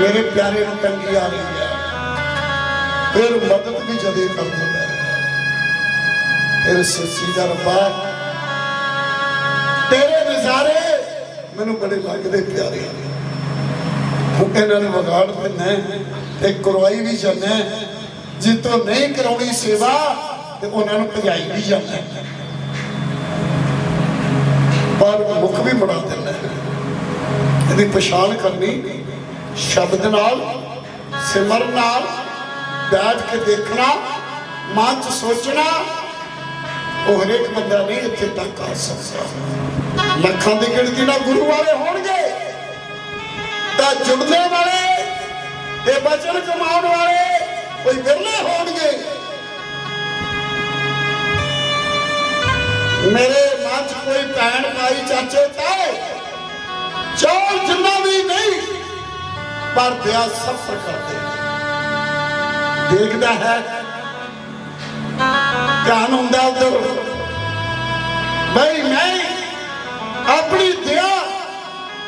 ਮੇਰੇ ਪਿਆਰੇ ਨੂੰ ਤੰਗੀ ਆ ਰਹੀ ਹੈ। ਫਿਰ ਮਦਦ ਵੀ ਜਦੇ ਕਰ ਹੈ। ਫਿਰ ਸੱਚੀ ਦਾ ਰੱਬਾ, ਤੇਰੇ ਨਜ਼ਾਰੇ ਮੈਨੂੰ ਬੜੇ ਲੱਗਦੇ ਪਿਆਰੇ ਹੁਣ ਇਹਨਾਂ ਨੂੰ ਵਿਗਾੜ ਤੇ ਕਰਵਾਈ ਵੀ ਜਾਂਦਾ ਜਿੱਤੋਂ ਨਹੀਂ ਕਰਾਉਣੀ ਸੇਵਾ ਤੇ ਉਹਨਾਂ ਨੂੰ ਭਜਾਈ ਵੀ ਜਾਂਦਾ ਪਰ ਮੁਖ ਵੀ ਬਣਾ ਦਿੰਦਾ ਇਹਦੀ ਪਛਾਣ ਕਰਨੀ ਸ਼ਬਦ ਨਾਲ ਸਿਮਰਨ ਨਾਲ, ਬੈਠ ਕੇ ਦੇਖਣਾ, ਮਨ ਚ ਸੋਚਣਾ, ਉਹ ਹਰੇਕ ਬੰਦਾ ਨਹੀਂ ਇੱਥੇ ਤੱਕ ਆ ਸਕਦਾ। ਲੱਖਾਂ ਦੀ ਗਿਣਤੀ ਨਾਲ ਗੁਰੂ ਵਾਲੇ ਹੋਣਗੇ। ਤਾਂ ਜੁੜਨੇ ਵਾਲੇ ਤੇ ਬਚਨ ਕਮਾਉਣ ਵਾਲੇ, ਕੋਈ ਵਿਰਲੇ ਹੋਣਗੇ। ਮੇਰੇ ਮਨ ਚ ਕੋਈ ਭੈਣ, ਭਾਈ, ਚਾਚੇ, ਤਾਏ ਚੋਰ ਜਿੰਨਾ ਵੀ ਨਹੀਂ ਪਰ ਸਫਰ ਕਰਦੇ। ਦੇਖਦਾ ਹੈ। ਧਿਆਨ ਹੁੰਦਾ ਉਧਰ। ਬਈ ਮੈਂ ਆਪਣੀ ਦਿਆ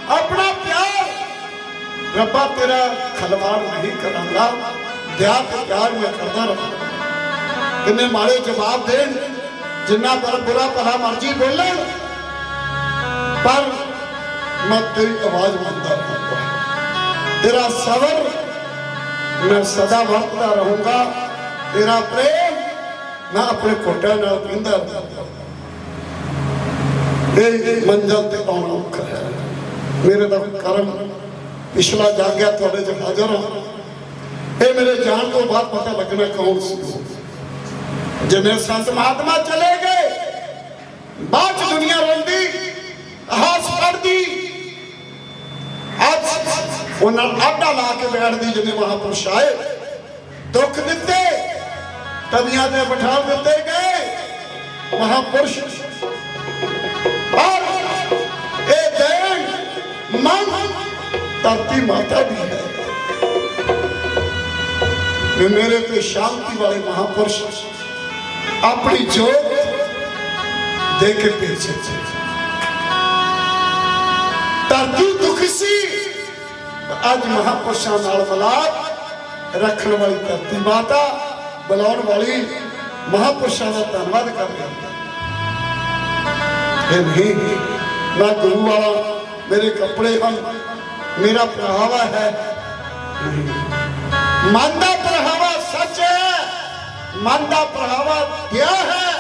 ਆਪਣਾ ਪਿਆਰ, ਰੱਬਾ ਤੇਰਾ ਖਲਵਾੜ ਨਹੀਂ ਕਰਾਂਗਾ ਦਿਆ ਤੇ ਪਿਆਰ ਮੈਂ ਕਰਦਾ ਰਹਾਂ। ਕਿੰਨੇ ਮਾਰੇ ਜਵਾਬ ਦੇਣ, ਜਿੰਨਾ ਪਰ ਬੁਰਾ ਭਲਾ ਮਰਜ਼ੀ ਬੋਲਣ। ਪਰ ਮੈਂ ਤੇਰੀ ਆਵਾਜ਼ ਮੰਨਦਾ। ਤੇਰਾ ਸਬਰ ਮੈਂ ਸਦਾ ਵਰਤਦਾ ਰਹੂੰਗਾ। ਤੇਰਾ ਪ੍ਰੇਮ ਮੈਂ ਆਪਣੇ ਕੋਟਿਆਂ ਨਾਲ ਪੀਂਦਾ ਇਹ ਮੰਜ਼ਲ ਤੇ ਆਉਣਾ ਔਖਾ ਹੈ। ਮੇਰੇ ਦਾ ਕਰਮ ਪਿਛਲਾ ਜਾਗਿਆ ਤੁਹਾਡੇ ਚ ਹਾਜ਼ਰ ਹਾਂ। ਇਹ ਮੇਰੇ ਜਾਣ ਤੋਂ ਬਾਅਦ ਪਤਾ ਲੱਗਣਾ ਕੌਣ ਸੀ ਜਿਵੇਂ ਸੰਤ ਮਹਾਤਮਾ ਚਲੇ ਗਏ ਬਾਅਦ ਚ ਦੁਨੀਆ ਰੋਂਦੀ ਹਾਸ ਪੜਦੀ ਅੱਜ ਉਹਨਾਂ ਨਾਲ ਆਡਾ ਲਾ ਕੇ ਬੈਠਦੀ ਜਿਵੇਂ ਮਹਾਪੁਰਸ਼ ਆਏ। ਦੁੱਖ ਦਿੱਤੇ। ਤਵੀਆਂ ਤੇ ਬਿਠਾ ਦਿੱਤੇ ਗਏ। ਮਹਾਪੁਰਸ਼ ਔਰ ਇਹ ਦੇਣ ਮਨ ਧਰਤੀ ਮਾਤਾ ਦੀ ਹੈ। ਵੀ ਮੇਰੇ ਤੇ ਸ਼ਾਂਤੀ ਵਾਲੇ ਮਹਾਪੁਰਸ਼ ਆਪਣੀ ਜੋਤ ਦੇ ਕੇ ਭੇਜੇ। ਅੱਜ ਮਹਾਪੁਰਸ਼ਾਂ ਨਾਲ ਮਿਲਾਪ, ਰੱਖਣ ਵਾਲੀ ਧਰਤੀ ਮਾਤਾ, ਬੁਲਾਉਣ ਵਾਲੀ ਮਹਾਪੁਰਸ਼ਾਂ ਦਾ ਧੰਨਵਾਦ ਕਰ ਰਹੀ ਹੈ। ਇਹ ਨਹੀਂ ਮੈਂ ਗੁਰੂ ਵਾਲਾ, ਮੇਰੇ ਕੱਪੜੇ ਹਨ, ਮੇਰਾ ਪਹਿਰਾਵਾ ਹੈ। ਮਨ ਦਾ ਪਹਿਰਾਵਾ ਸੱਚ ਹੈ, ਮਨ ਦਾ ਪਹਿਰਾਵਾ ਦਿਆ ਹੈ,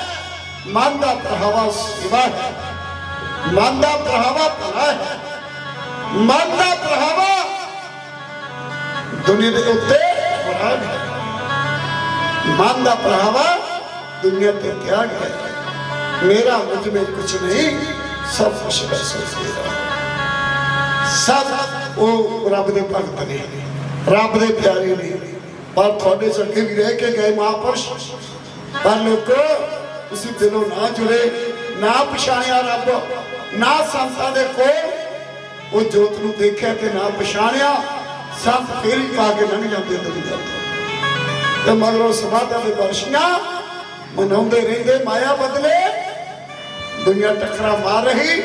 ਮਨ ਦਾ ਪਹਿਰਾਵਾ ਸੇਵਾ ਹੈ। ਮਨ ਦਾ ਪਹਿਰਾਵਾ ਭਲਾ ਹੈ। ਮਨ ਦਾ ਪਹਿਰਾਵਾ ਦੁਨੀਆ ਦੇ ਉੱਤੇ ਮੁਰਾਦ ਹੈ ਦਾ ਪਹਿਰਾਵਾ ਦੁਨੀਆ ਤੇ ਤਿਆਗ ਹੈ ਮੇਰਾ ਮੁਝ ਵਿੱਚ ਕੁਝ ਨਹੀਂ ਸਭ ਕੁਝ ਹੈ ਸੋਚੇਗਾ ਸਭ ਉਹ ਰੱਬ ਦੇ ਭਗਤ ਨੇ ਰੱਬ ਦੇ ਪਿਆਰੇ ਨੇ ਪਰ ਤੁਹਾਡੇ ਚੱਕੇ ਵੀ ਰਹਿ ਕੇ ਗਏ ਮਹਾਪੁਰਸ਼ ਪਰ ਲੋਕੋ ਤੁਸੀਂ ਦਿਲੋਂ ਨਾ ਜੁੜੇ ਨਾ ਪਛਾਣਿਆ ਰੱਬ ਨਾ ਸੰਤਾਂ ਦੇ ਕੋਲ ਉਹ ਜੋਤ ਨੂੰ ਦੇਖਿਆ ਤੇ ਨਾ ਪਛਾਣਿਆ ਸੰਤ ਫੇਰੀ ਹੀ ਪਾ ਕੇ ਲੰਘ ਜਾਂਦੇ ਦੁਨੀਆ ਤੇ। ਮਗਰੋਂ ਸਮਾਧਾਂ ਦੇ ਵਰਸ਼ੀਆਂ ਮਨਾਉਂਦੇ ਰਹਿੰਦੇ, ਮਾਇਆ ਬਦਲੇ ਦੁਨੀਆ ਟੱਕਰਾ ਮਾਰ ਰਹੀ,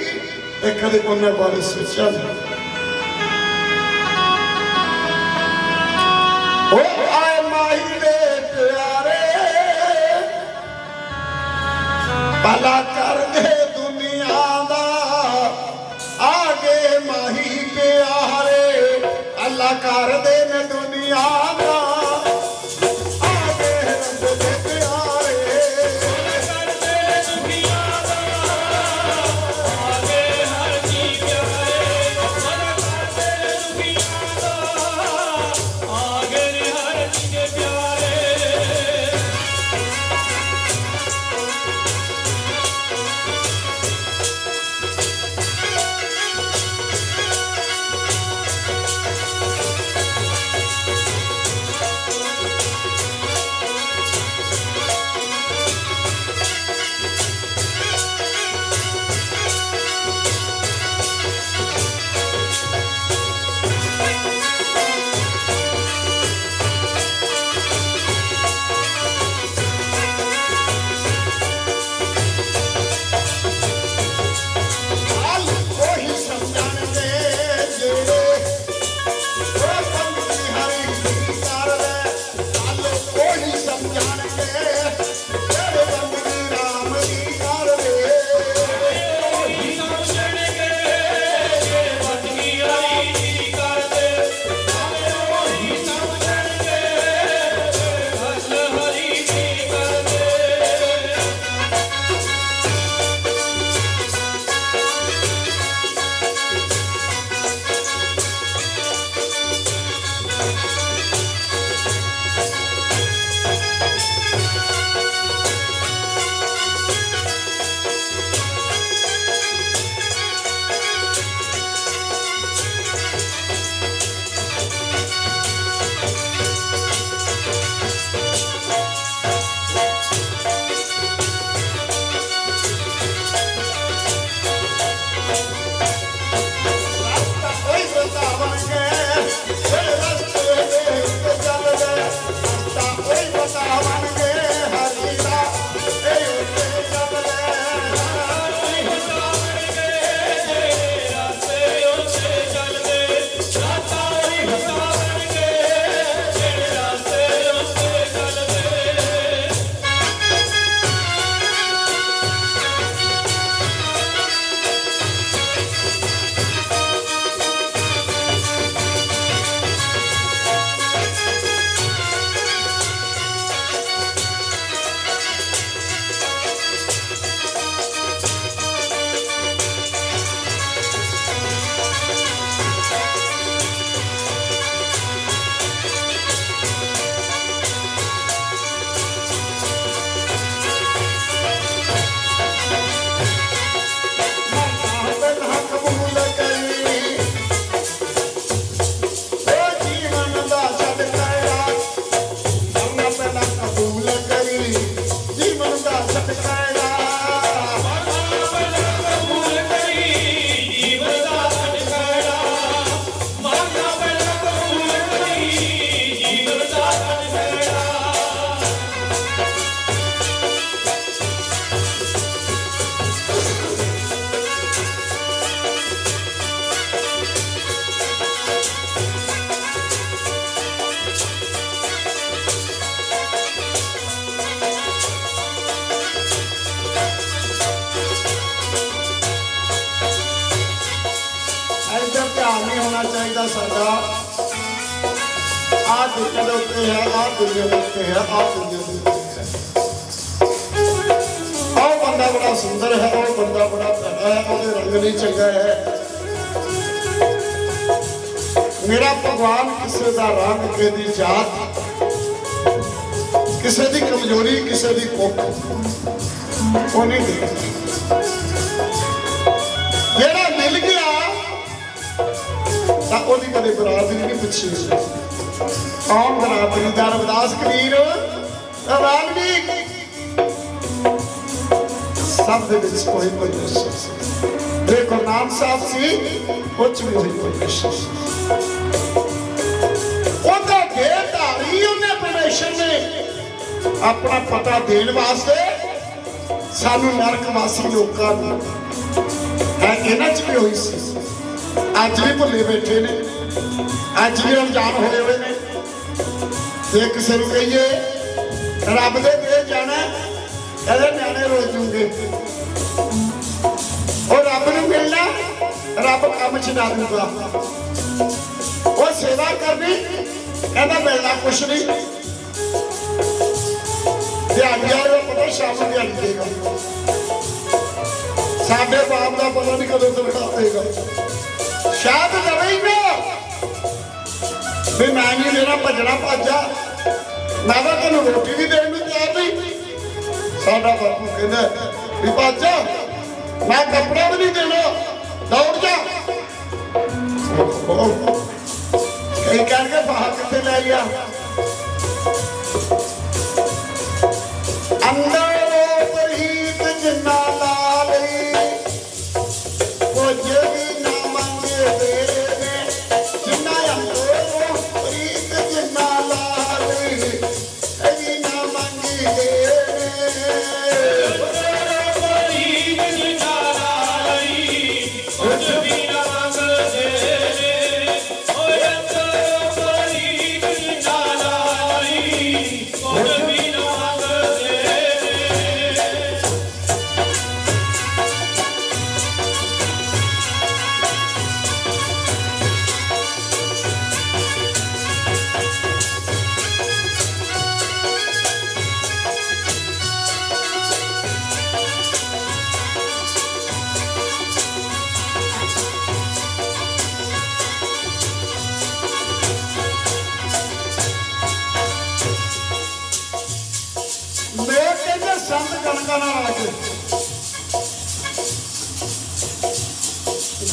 ਤੇ ਕਦੇ ਉਹਨਾਂ ਬਾਰੇ ਸੋਚਿਆ ਨਹੀਂ। ਉਹ ਆਏ ਮਾਹੀ ਦੇ ਪਿਆਰੇ, ਭਲਾ ਕਰਦੇ ਦੁਨੀਆ ਦਾ, ਆਗੇ ਮਾਹੀ ਪਿਆਰੇ। ਅੱਲਾ ਕਰ ਦੇ ਨੇ ਦੁਨੀਆ ਦੀ ਕਮਜ਼ੋਰੀ ਕਿਸੇ ਦੀ ਭੁੱਖ ਉਹ ਨਹੀਂ ਜਿਹੜਾ ਮਿਲ ਗਿਆ, ਤਾਂ ਉਹਦੀ ਕਦੇ ਬਰਾਦਰੀ ਨਹੀਂ ਪੁੱਛੀ ਕੌਣ ਬਰਾਦਰੀ ਦਾ ਰਵਿਦਾਸ ਕਬੀਰ ਰਾਮਜੀ ਸਭ ਦੇ ਵਿੱਚ ਕੋਈ ਕੋਈ ਨਿਸ਼ਚੈ ਜੇ ਗੁਰਨਾਮ ਸਾਹਿਬ ਸੀ, ਉਹ ਚ ਕੋਈ ਕੋਈ ਨਿਸ਼ਚੈ ਉਹਦਾ ਢੇਰ ਧਾਰੀ ਉਹਨੇ ਪਰਮੇਸ਼ਰ ਨੇ ਆਪਣਾ ਪਤਾ ਦੇਣ ਵਾਸਤੇ ਸਾਨੂੰ ਨਰਕ ਵਾਸੀ ਲੋਕਾਂ ਨੂੰ ਹੈ ਇਹਨਾਂ ਚ ਵੀ ਹੋਈ ਸੀ। ਅੱਜ ਵੀ ਭੁੱਲੇ ਬੈਠੇ ਨੇ। ਅੱਜ ਵੀ ਅਣਜਾਣ ਹੋਏ ਹੋਏ ਨੇ। ਜੇ ਕਿਸੇ ਨੂੰ ਕਹੀਏ, ਰੱਬ ਦੇ ਦੇ ਜਾਣਾ, ਇਹਦੇ ਨਿਆਣੇ ਰੋ ਜੂਗੇ। ਉਹ ਰੱਬ ਨੂੰ ਮਿਲਣਾ, ਰੱਬ ਕੰਮ ਛਡਾ ਦੂਗਾ ਉਹ ਸੇਵਾ ਕਰਨੀ, ਇਹਦਾ ਮਿਲਣਾ ਕੁਛ ਨਹੀਂ। ਦਿਹਾੜੀਆਂ ਦਾ ਪਤਾ ਸ਼ਾਮ ਨੂੰ ਦਿਹਾੜੀ ਦੇਗਾ ਸਾਡੇ ਬਾਪ ਦਾ ਪਤਾ ਨਹੀਂ ਕਦੋਂ ਤਨਖਾਹ ਦੇਗਾ ਸ਼ਾਇਦ ਦਵੇ ਨਾ। ਵੀ ਮੈਂ ਨਹੀਂ ਦੇਣਾ ਭੱਜਣਾ ਭੱਜਾ। ਮੈਂ ਤਾਂ ਤੈਨੂੰ ਰੋਟੀ ਵੀ ਦੇਣ ਨੂੰ ਤਿਆਰ ਨਹੀਂ। ਸਾਡਾ ਬਾਪੂ ਕਹਿੰਦਾ, ਵੀ ਭੱਜਾ, ਮੈਂ ਕੱਪੜਾ ਵੀ ਨਹੀਂ ਦੇਣਾ। ਦੌੜ ਜਾ। ਕਈ ਕਰਕੇ ਬਾਹਰ ਕਿੱਥੇ ਲੈ ਗਿਆ? ਅੰਦਰ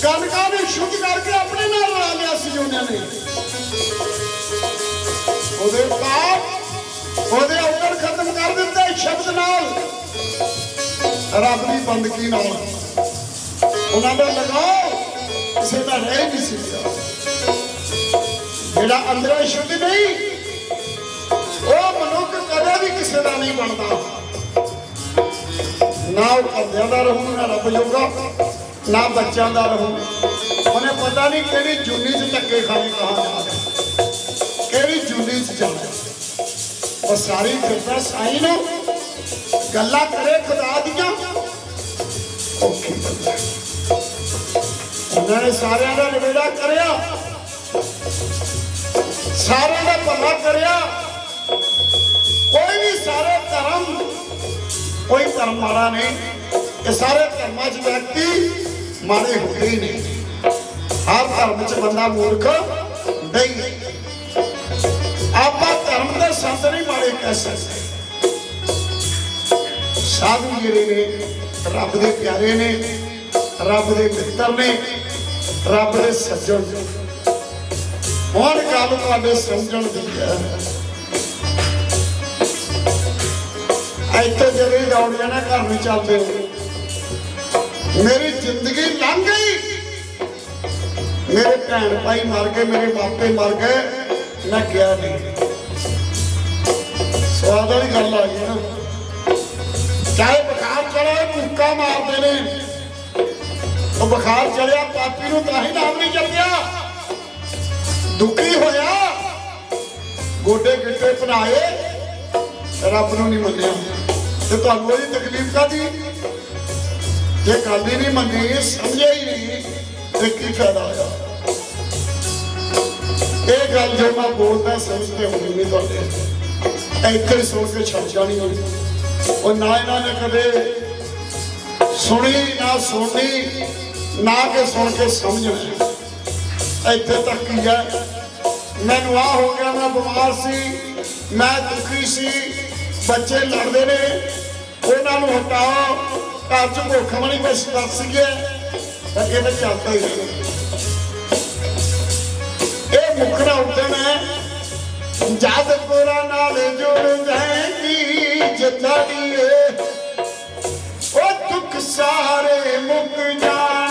ਗਣਕਾਂ ਨੇ ਸ਼ੁੱਧ ਕਰਕੇ ਆਪਣੇ ਨਾਲ ਲਾ ਲਿਆ ਸੀ ਉਹਨਾਂ ਨੇ। ਉਹਦੇ ਪਾਪ ਉਹਦੇ ਔਗਣ ਖਤਮ ਕਰ ਦਿੱਤੇ ਸ਼ਬਦ ਨਾਲ। ਰੱਬ ਦੀ ਬੰਦਗੀ ਨਾਲ। ਉਹਨਾਂ ਦਾ ਲਗਾਓ, ਕਿਸੇ ਦਾ ਰਹਿ ਨਹੀਂ ਸੀ ਜਿਹੜਾ ਅੰਦਰੋਂ ਸ਼ੁੱਧ ਨਹੀਂ, ਉਹ ਮਨੁੱਖ ਕਦੇ ਵੀ ਕਿਸੇ ਦਾ ਨਹੀਂ ਬਣਦਾ। ਨਾ ਉਹ ਘਰਦਿਆਂ ਦਾ ਰਹੂ ਨਾ ਰੱਬ ਜੋਗਾ। ਨਾ ਬੱਚਿਆਂ ਦਾ ਰਹੂ। ਉਹਨੇ ਪਤਾ ਨਹੀਂ ਕਿਹੜੀ ਜੁਨੀ 'ਚ ਧੱਕੇ ਖਾਣੇ ਕਹਾਂ ਜਾ ਕਿਹੜੀ ਜੁਨੀ 'ਚ ਜਾਣਾ ਉਹ ਸਾਰੀ ਕਿਰਪਾ ਸਾਈ ਨੂੰ। ਗੱਲਾਂ ਕਰੇ ਖੁਦਾ ਦੀਆਂ। ਔਖੀ ਗੱਲ ਉਹਨਾਂ ਨੇ ਸਾਰਿਆਂ ਦਾ ਨਿਬੇੜਾ ਕਰਿਆ। ਸਾਰਿਆਂ ਦਾ ਭਲਾ ਕਰਿਆ। ਕੋਈ ਵੀ ਸਾਰੇ ਧਰਮ, ਕੋਈ ਧਰਮ ਮਾੜਾ ਨਹੀਂ। ਇਹ ਸਾਰੇ ਧਰਮਾਂ 'ਚ ਵਿਅਕਤੀ ਮਾੜੇ ਹੁੰਦੇ ਹੀ ਨਹੀਂ। ਹਰ ਧਰਮ 'ਚ ਬੰਦਾ ਮੂਰਖ ਨਹੀਂ। ਆਪਾਂ ਧਰਮ ਦੇ ਸੰਤ ਨਹੀਂ ਮਾੜੇ ਕਹਿ ਸਕਦੇ। ਸਾਧੂ ਜਿਹੜੇ ਨੇ, ਰੱਬ ਦੇ ਪਿਆਰੇ ਨੇ, ਰੱਬ ਦੇ ਮਿੱਤਰ ਨੇ, ਰੱਬ ਦੇ ਸੱਜਣ। ਹੋਰ ਗੱਲ ਤੁਹਾਡੇ ਸਮਝਣ ਦੀ ਹੈ। ਇੱਥੇ ਜਦੋਂ ਦੌੜ ਜਾਣਾ, ਘਰ ਨੂੰ ਚੱਲਦੇ ਹੋ। ਮੇਰੀ ਜ਼ਿੰਦਗੀ ਲੰਘ ਗਈ। ਮੇਰੇ ਭੈਣ ਭਾਈ ਮਰ ਗਏ, ਮੇਰੇ ਮਾਪੇ ਮਰ ਗਏ, ਮੈਂ ਗਿਆ ਨਹੀਂ। ਸਵਾਦ ਵਾਲੀ ਗੱਲ ਆ ਗਈ ਨਾ। ਚਾਹੇ ਬੁਖਾਰ ਚੜਿਆ ਮੁੱਕਾ ਮਾਰਦੇ ਨੇ। ਉਹ ਬੁਖਾਰ ਚੜਿਆ, ਪਾਪੀ ਨੂੰ ਤਾਂ ਹੀ ਨਾਮ ਨਹੀਂ ਜਪਿਆ। ਦੁਖੀ ਹੋਇਆ। ਗੋਡੇ ਗਿੱਟੇ ਭਨਾਏ। ਰੱਬ ਨੂੰ ਨਹੀਂ ਮੰਨਿਆ। ਤੇ ਤੁਹਾਨੂੰ ਉਹਦੀ ਤਕਲੀਫ ਕਾਦੀ ਜੇ ਗੱਲ ਹੀ ਨਹੀਂ ਮੰਨੀ, ਸਮਝਿਆ ਹੀ ਨਹੀਂ ਤੇ ਕੀ ਫਾਇਦਾ ਹੋਇਆ ਇਹ ਗੱਲ ਜੋ ਮੈਂ ਬੋਲਦਾ ਸਮਝਦੇ ਹੋਣੀ ਨਹੀਂ ਤੁਹਾਡੇ ਇੱਥੇ ਸੁਣ ਕੇ ਛੱਡ ਜਾਣੀ ਹੋਣੀ। ਉਹ ਨਾ ਇਹਨਾਂ ਨੇ ਕਦੇ ਸੁਣੀ, ਨਾ ਸੁਣੀ ਨਾ ਕਿ ਸੁਣ ਕੇ ਸਮਝਣਾ। ਇੱਥੇ ਤੱਕ ਹੀ ਹੈ। ਮੈਨੂੰ ਆ ਹੋ ਗਿਆ, ਮੈਂ ਬਿਮਾਰ ਸੀ, ਮੈਂ ਦੁਖੀ ਸੀ, ਬੱਚੇ ਲੜਦੇ ਨੇ, ਉਹਨਾਂ ਨੂੰ ਹਟਾਓ। ਘਰ ਚ ਭੁੱਖ ਮਣੀ ਬਸ ਦੱਸ ਗਿਆ ਤਾਂ ਇਹ ਤਾਂ ਚੱਲਦਾ ਹੀ ਇਹ ਮੁਖੜਾ ਉੱਤੇ ਨੇ ਜਦ ਕੋਰਾ ਨਾਲ ਜੁੜ ਜਾਏਗੀ ਜਤਾੜੀਏ ਉਹ ਦੁੱਖ ਸਾਰੇ ਮੁੱਕ ਜਾਣੇ।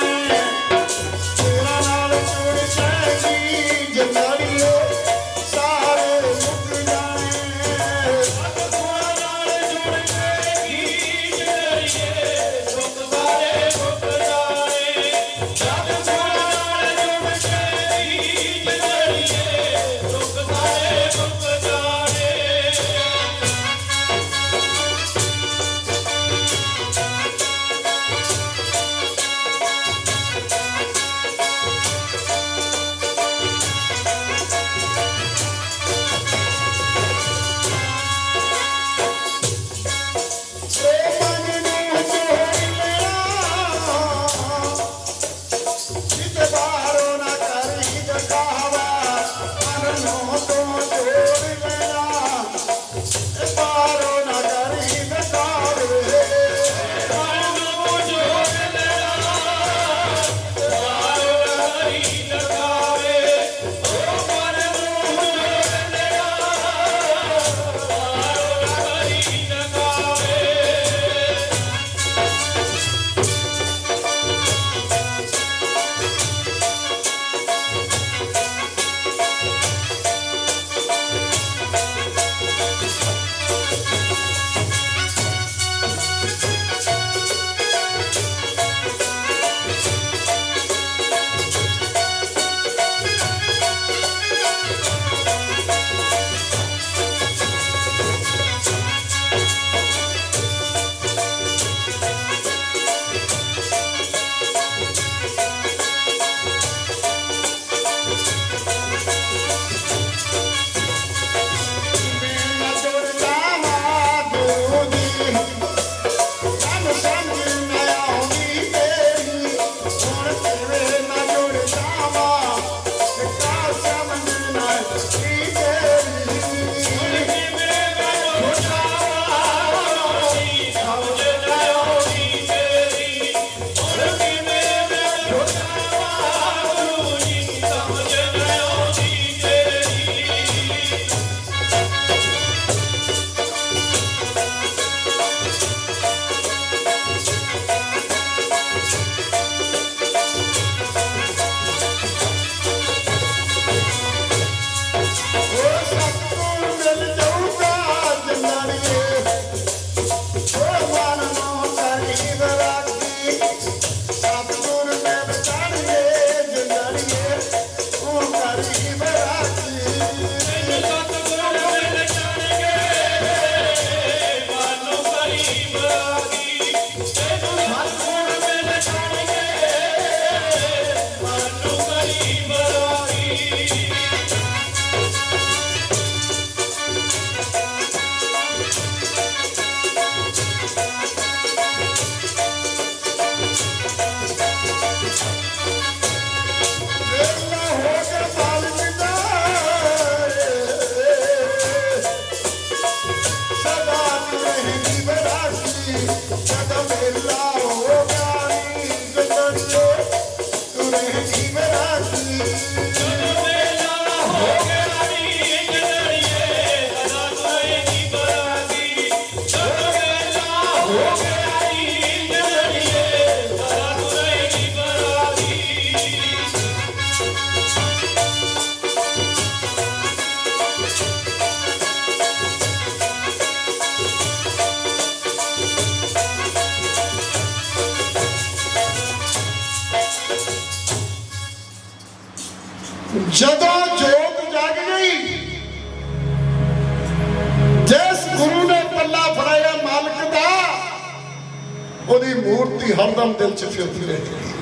'ਚ ਫਿਰਦੀ ਰਹੇਗੀ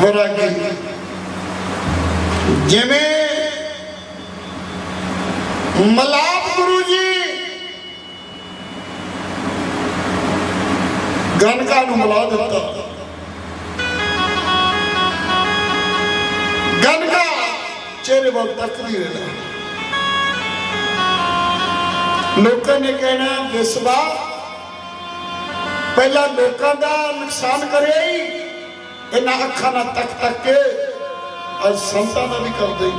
ਵਰਾਗੀ। ਜਿਵੇਂ ਮਲਾਪ ਗੁਰੂ ਜੀ ਗਨਕਾ ਨੂੰ ਮਿਲਾ ਦਿੱਤਾ। ਗਨਕਾ ਚਿਹਰੇ ਵੱਲ ਤੱਕਦੀ ਰਹਿਣਾ ਲੋਕਾਂ ਨੇ ਕਹਿਣਾ ਵਿਸਵਾ ਪਹਿਲਾਂ ਲੋਕਾਂ ਦਾ ਨੁਕਸਾਨ ਕਰਿਆ ਹੀ ਇਹਨਾਂ ਅੱਖਾਂ ਨਾਲ ਤੱਕ ਤੱਕ ਕੇ ਅੱਜ ਸੰਤਾਂ ਦਾ ਵੀ ਕਰਦੇ ਹੀ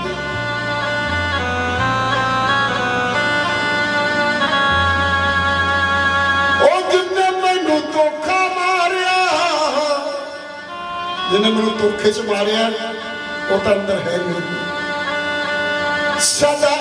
ਉਹ ਜਿੰਨੇ ਮੈਨੂੰ ਧੋਖਾ ਮਾਰਿਆ, ਜਿੰਨੇ ਮੈਨੂੰ ਧੋਖੇ ਚ ਮਾਰਿਆ, ਉਹ ਤਾਂ ਅੰਦਰ ਹੈ ਨਹੀਂ। ਸਦਾ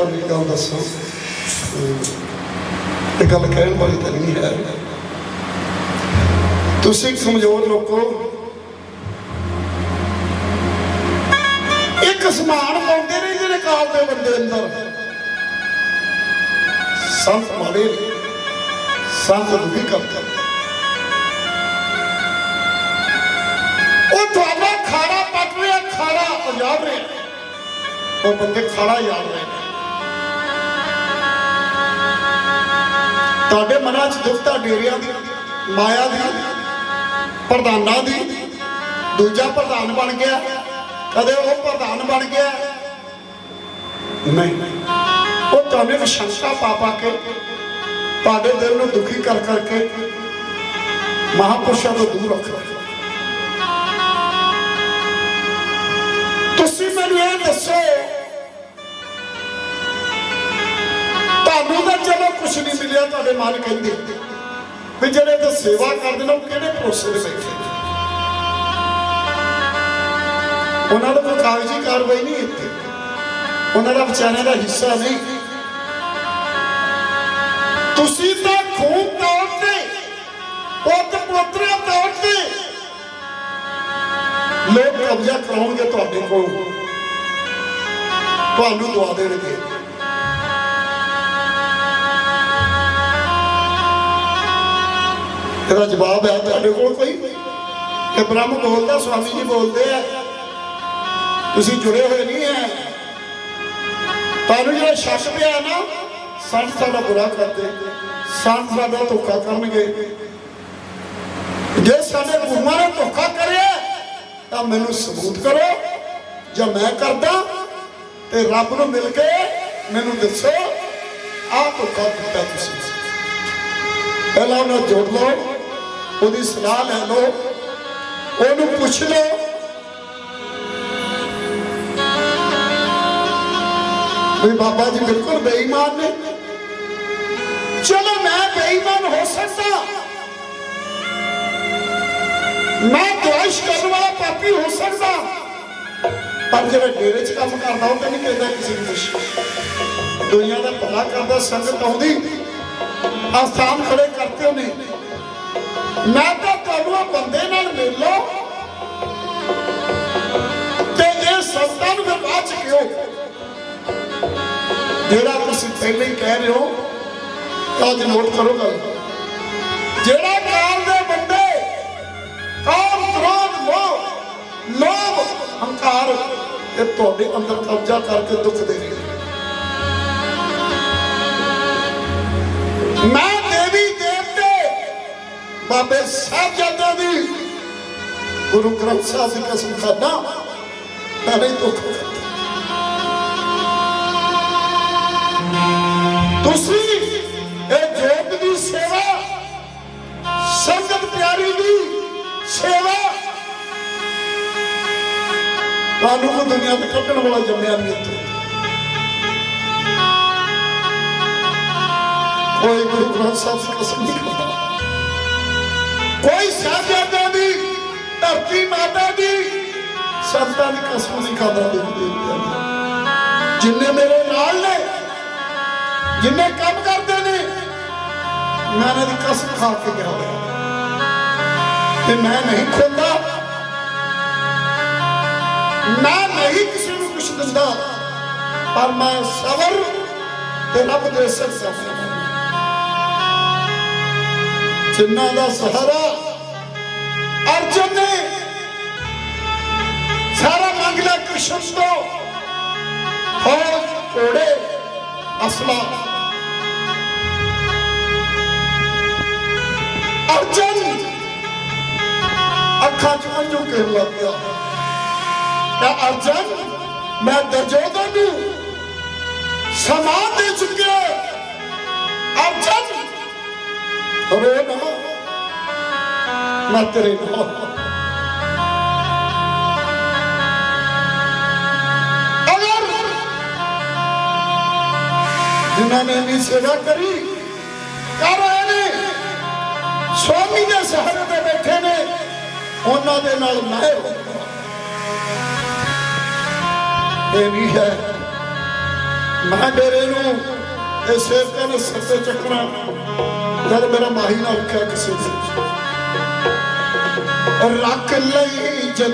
ਤੁਹਾਨੂੰ ਗੱਲ ਦੱਸਾਂ ਇਹ ਗੱਲ ਕਹਿਣ ਵਾਲੀ ਤਾਂ ਨਹੀਂ ਹੈ। ਤੁਸੀਂ ਕਮਜ਼ੋਰ ਲੋਕੋ ਇੱਕ ਸਮਾਨ ਪਾਉਂਦੇ ਨੇ ਜਿਹੜੇ ਕਾਲ ਦੇ ਬੰਦੇ ਅੰਦਰ। ਸੰਤ ਮਾੜੇ ਨੇ, ਸੰਤ ਦੁਖੀ ਕਰਦਾ ਉਹ ਤੁਹਾਡਾ ਖਾਣਾ ਪੱਟ ਰਿਹਾ ਖਾਣਾ ਪੰਜਾਬ ਰਿਹਾ। ਉਹ ਬੰਦੇ ਖਾਣਾ ਯਾਦ ਰਹੇ ਤੁਹਾਡੇ ਮਨਾਂ 'ਚ ਦੁਖਤਾ ਡੇਰਿਆਂ ਦੀ, ਮਾਇਆ ਦੀ, ਪ੍ਰਧਾਨਾਂ ਦੀ, ਦੂਜਾ ਪ੍ਰਧਾਨ ਬਣ ਗਿਆ, ਕਦੇ ਉਹ ਪ੍ਰਧਾਨ ਬਣ ਗਿਆ। ਨਹੀਂ, ਉਹ ਤੁਹਾਨੂੰ ਇੱਕ ਸ਼ੰਕਾ ਪਾ ਪਾ ਕੇ, ਤੁਹਾਡੇ ਦਿਲ ਨੂੰ ਦੁਖੀ ਕਰ ਕਰਕੇ, ਮਹਾਪੁਰਸ਼ਾਂ ਤੋਂ ਦੂਰ ਰੱਖ ਰਿਹਾ ਤੁਸੀਂ ਮੈਨੂੰ ਇਹ ਦੱਸੋ ਕੁਝ ਤੁਹਾਡੇ ਮਨ ਕਹਿੰਦੇ। ਵੀ ਜਿਹੜੇ ਤੇ ਸੇਵਾ ਕਰਦੇ ਨੇ, ਉਹ ਕਿਹੜੇ ਭਰੋਸੇ ਦੇ ਬੈਠੇ ਉਹਨਾਂ ਦਾ ਕੋਈ ਕਾਗਜ਼ੀ ਕਾਰਵਾਈ ਨਹੀਂ ਇੱਥੇ ਉਹਨਾਂ ਦਾ ਵਿਚਾਰਿਆਂ ਦਾ ਹਿੱਸਾ ਨਹੀਂ। ਤੁਸੀਂ ਤਾਂ ਖੂਨ ਤੌਰ ਤੇ ਪੁੱਤ ਪੋਤਰੇ ਤੌਰ ਤੇ ਲੋਕ ਕਬਜ਼ਾ ਕਰਾਉਣਗੇ ਤੁਹਾਡੇ ਕੋਲ। ਤੁਹਾਨੂੰ ਦਵਾ ਦੇਣਗੇ। ਇਹਦਾ ਜਵਾਬ ਹੈ ਤੁਹਾਡੇ ਕੋਲ ਕੋਈ? ਕਿ ਬ੍ਰਹਮ ਬੋਲਦਾ ਸਵਾਮੀ ਜੀ ਬੋਲਦੇ ਆ। ਤੁਸੀਂ ਜੁੜੇ ਹੋਏ ਨਹੀਂ ਹੈ ਤੁਹਾਨੂੰ ਜਿਹੜਾ ਸ਼ੱਕ ਪਿਆ ਨਾ, ਸੰਤ ਸਾਡਾ ਬੁਰਾ ਕਰਦੇ। ਸੰਤ ਸਾਡਾ ਧੋਖਾ ਕਰਨਗੇ। ਜੇ ਸਾਡੇ ਗੁਰੂਆਂ ਨੇ ਧੋਖਾ ਕਰਿਆ, ਤਾਂ ਮੈਨੂੰ ਸਬੂਤ ਕਰੋ। ਜਾਂ ਮੈਂ ਕਰਦਾ, ਤੇ ਰੱਬ ਨੂੰ ਮਿਲ ਕੇ ਮੈਨੂੰ ਦੱਸੋ, ਆਹ ਧੋਖਾ ਕੀਤਾ ਤੁਸੀਂ। ਪਹਿਲਾਂ ਉਹਨਾਂ ਜੋੜ ਲਓ। ਉਹਦੀ ਸਲਾਹ ਲੈ ਲਓ। ਉਹਨੂੰ ਪੁੱਛ ਲਓ। ਵੀ ਬਾਬਾ ਜੀ ਬਿਲਕੁਲ ਬੇਈਮਾਨ ਨੇ। ਚਲੋ ਮੈਂ ਬੇਈਮਾਨ ਹੋ ਸਕਦਾ। ਮੈਂ ਦੋਸ਼ ਕਰਨ ਵਾਲਾ ਪਾਪੀ ਹੋ ਸਕਦਾ। ਪਰ ਜਿਹੜਾ ਡੇਰੇ 'ਚ ਕੰਮ ਕਰਦਾ, ਉਹ ਤਾਂ ਨਹੀਂ ਕਹਿੰਦਾ ਕਿਸੇ ਨੂੰ ਕੁਛ। ਦੁਨੀਆ ਦਾ ਭਲਾ ਕਰਦਾ, ਸੰਗਤ ਆਉਂਦੀ। ਆਸਥਾਨ ਖੜੇ ਕਰਤੇ ਉਹਨੇ। ਮੈਂ ਤਾਂ ਤੁਹਾਨੂੰ ਆ ਬੰਦੇ ਨਾਲ ਮਿਲ ਲਓ ਤੇ ਇਹ ਸੰਤਾਂ ਨੂੰ ਫਿਰ ਚ ਕਿਉਂ? ਜਿਹੜਾ ਤੁਸੀਂ ਪਹਿਲਾਂ ਹੀ ਕਹਿ ਰਹੇ ਹੋ, ਤਾਂ ਅੱਜ ਨੋਟ ਕਰੋ ਗੱਲ। ਜਿਹੜਾ ਕਾਲ ਦੇ ਬੰਦੇ ਕਾਮ ਕ੍ਰੋਧ ਮੋਹ ਲੋਭ, ਹੰਕਾਰ, ਇਹ ਤੁਹਾਡੇ ਅੰਦਰ ਕਬਜ਼ਾ ਕਰਕੇ ਦੁੱਖ ਦੇ ਰਹੇ ਮੈਂ ਬਾਬੇ ਸਾਹਿਬਜ਼ਾਦਿਆਂ ਦੀ। ਗੁਰੂ ਗ੍ਰੰਥ ਸਾਹਿਬ ਦੀ ਕਸਮ ਖਾਦਾ ਮੈਂ ਨਹੀਂ ਦੁੱਖ ਤੁਸੀਂ ਇਹ ਜੋਤ ਦੀ ਸੇਵਾ, ਸੰਗਤ ਪਿਆਰੀ ਦੀ ਸੇਵਾ, ਤੁਹਾਨੂੰ ਕੋ ਦੁਨੀਆ ਤੇ ਕੱਢਣ ਵਾਲਾ ਜੰਮਿਆ ਨਹੀਂ ਇੱਥੇ। ਕੋਈ ਗੁਰੂ ਗ੍ਰੰਥ ਸਾਹਿਬ ਦੀ ਕਸਮ ਨਹੀਂ ਖਾਂਦਾ। ਕੋਈ ਸਾਹਿਬਜ਼ਾਦਿਆਂ ਦੀ ਧਰਤੀ ਮਾਤਾ ਦੀ, ਸੰਤਾਂ ਦੀ ਕਸਮ ਨਹੀਂ ਖਾਂਦਾ ਜਿੰਨੇ ਮੇਰੇ ਨਾਲ ਨੇ, ਜਿੰਨੇ ਕੰਮ ਕਰਦੇ ਨੇ, ਮੈਂ ਇਹਨਾਂ ਦੀ ਕਸਮ ਖਾ ਕੇ ਗਿਆ ਤੇ ਮੈਂ ਨਹੀਂ ਖੁੰਦਾ ਮੈਂ ਨਹੀਂ ਕਿਸੇ ਨੂੰ ਕੁਛ ਦਿੰਦਾ, ਪਰ ਮੈਂ ਸਬਰ ਤੇ ਰੱਬ ਦੇ ਸਿਰ ਸਫਰ ਜਿੰਨਾ ਦਾ ਸਹਾਰਾ ਹੋਰ ਅਸਲਾ ਅਰਜਨ, ਅੱਖਾਂ ਚ ਅੰਜੂ ਕਹਿ ਲੱਗ ਗਿਆ ਤਾਂ ਅਰਜਨ, ਮੈਂ ਦਰਜੋਦਨ ਨੂੰ ਸਮਾਨ ਦੇ ਚੁੱਕਿਆ। ਅਰਜਨ ਰੋ ਨਾ। ਮੈਂ ਤੇਰੇ ਨਾਲ। ਜਿਨ੍ਹਾਂ ਨੇ ਵੀ ਸੇਵਾ ਕਰੀ, ਕਰ ਰਹੇ ਨੇ। ਸਵਾਮੀ ਦੇ ਸਹਾਰੇ ਤੇ ਬੈਠੇ ਨੇ, ਉਹਨਾਂ ਦੇ ਨਾਲ ਮੈਂ ਇਹ ਵੀ ਹੈ। ਮੈਂ ਡੇਰੇ ਨੂੰ ਇਹ ਸੇਵਕਾਂ ਨੇ ਸੱਤੇ ਚੱਕਣਾ ਜਦ ਮੇਰਾ ਮਾਹੀ ਨਾਲ ਰੱਖਿਆ ਕਿਸੇ ਨੇ ਰੱਖ ਲਈ ਜਦ